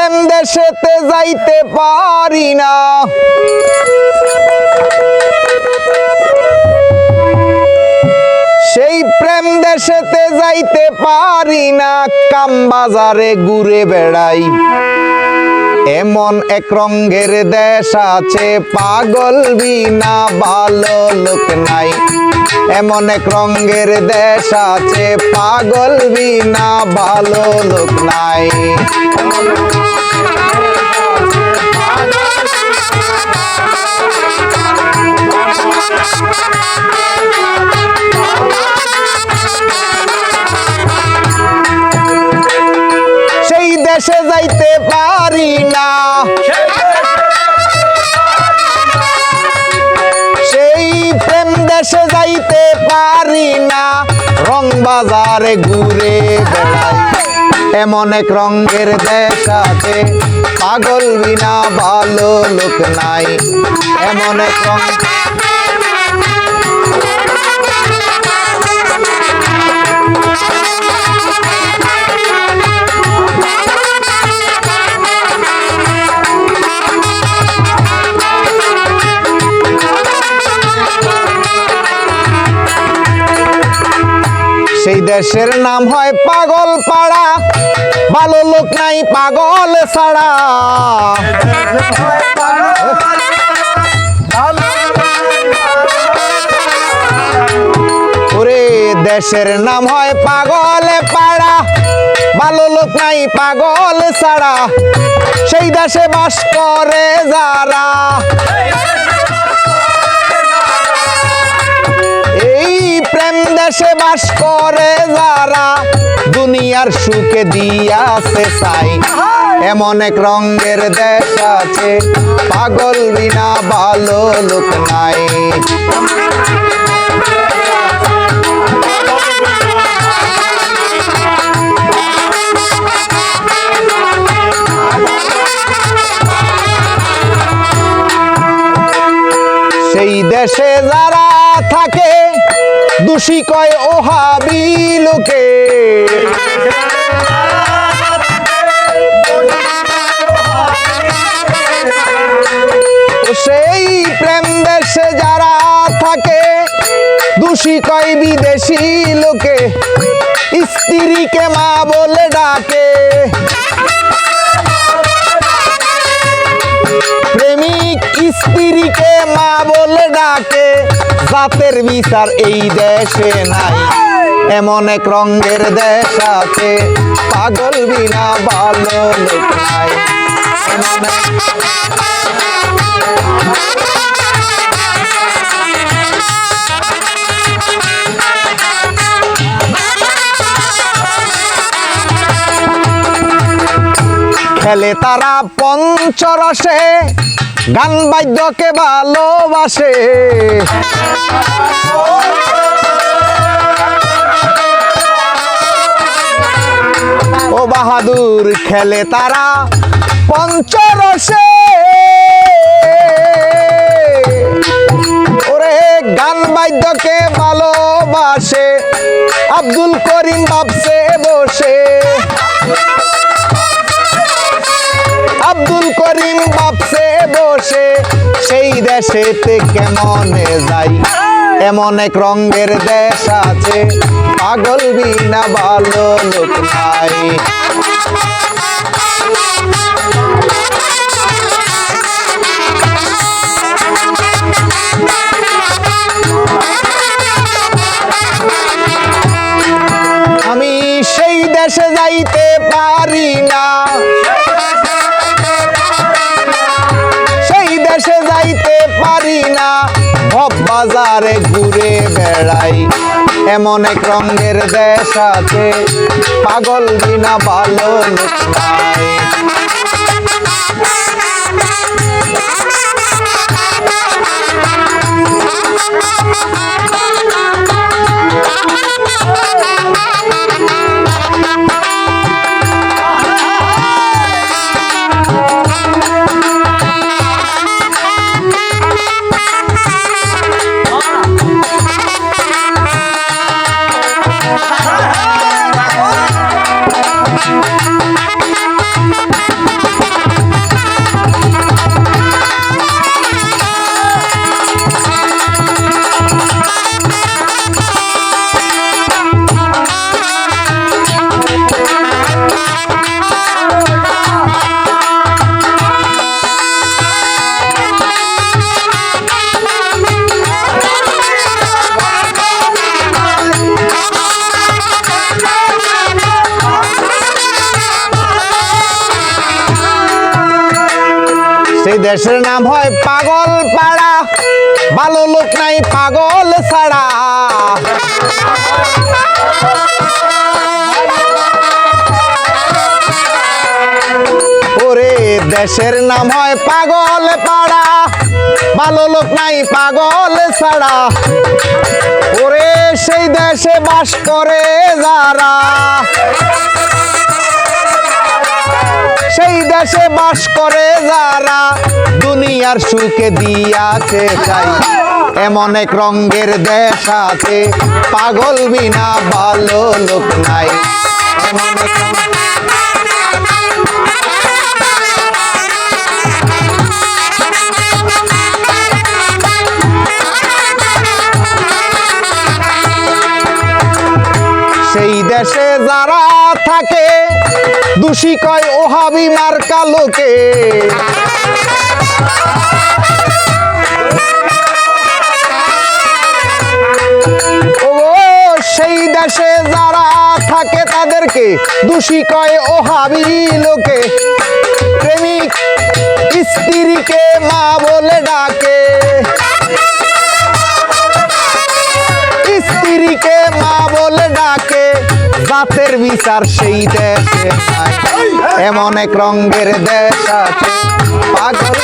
প্রেম দেশেতে যাইতে পারি না। সেই প্রেম দেশেতে যাইতে পারি না, কাম বাজারে ঘুরে বেড়াই। এমন এক রঙের দেশ আছে, পাগল বিনা ভালো লোক নাই। এমন এক রঙের দেশ আছে, পাগল বিনা ভালো লোক নাই। সেই প্রেম দেশে যাইতে পারি না, রং বাজারে ঘুরে এমন এক রঙের দেশ আছে, পাগল বিনা ভালো লোক নাই। এমন এক রঙ সেই দেশের নাম হয় পাগল পাড়া। ভালো লোক নাই পাগল ছাড়া। ওরে দেশের নাম হয় পাগল পাড়া। ভালো লোক নাই পাগল ছাড়া। সেই দেশে বাস করে যারা। দেশে বাস করে যারা, দুনিয়ার সুখে দিয়াছে সাই। এমন এক রঙের দেশ আছে, পাগল বিনা ভালো লোক নাই। সেই দেশে যারা থাকে দোষী কয় ওহাবি লোকে সেই প্রেম দেশে যারা থাকে দোষী কয় বিদেশি লোকে, স্ত্রীকে মা বলে ডাকে ডাকে জাতের বিচার এই দেশে নাই। এমন এক রঙের দেশ আছে, পাগল বিনা ভালো খেলে তারা পঞ্চরসে গান বাদ্যকে ভালোবাসে। ও বাহাদুর খেলে তারা পঞ্চরসে। ওরে গান বাদ্যকে ভালোবাসে। আব্দুল করিম ভাবছে বসে। আব্দুল করিম বাপসে বসে, সেই দেশেতে কেমনে যাই? এমন এক রঙের দেশ আছে, পাগল বিনা ভালো লোক নাই। আমি সেই দেশে যাইতে পারি না। যাইতে পারি না। ভব বাজারে ঘুরে বেড়াই। এমন এক রঙের দেশ আছে, পাগল বিনা ভালো লোক হ্যাঁ সেই দেশের নাম হয় পাগল পাড়া ভালো লোক নাই পাগল ছাড়া। ওরে দেশের নাম হয় পাগল পাড়া ভালো লোক নাই পাগল ছাড়া। ওরে সেই দেশে বাস করে যারা। দেশে বাস করে যারা দুনিয়ার সুখে দিয়াছে চাই এমন এক রঙ্গের দেশ আছে, পাগল বিনা ভালো লোক নাই। এমন এক দোষী কয় ওহাবি মার্কা লোকে। সেই দেশে যারা থাকে তাদেরকে দোষী কয় ওহাবি লোকে। প্রেমিক স্ত্রীকে মা বলে ডাকে। স্ত্রীকে মা বলে ডাকে। জাতের বিচার সেই দেশে। এমন এক রঙের দেশ আছে, পাগল।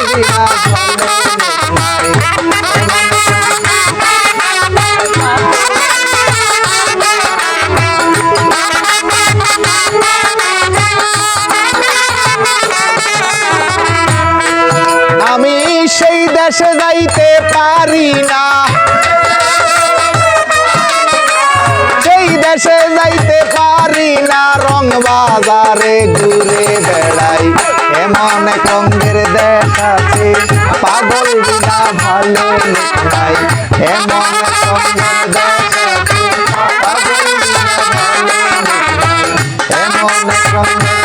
আমি সেই দেশে যাইতে পারি না দেশে যাইতে পারি না, রং বাজারে ঘুরে বেড়াই। এমন এক রঙের দেশ আছে, পাগল বিনা ভালো নাই। এমন এক রঙের দেশ আছে, পাগল বিনা ভালো নাই। এমন এক রঙের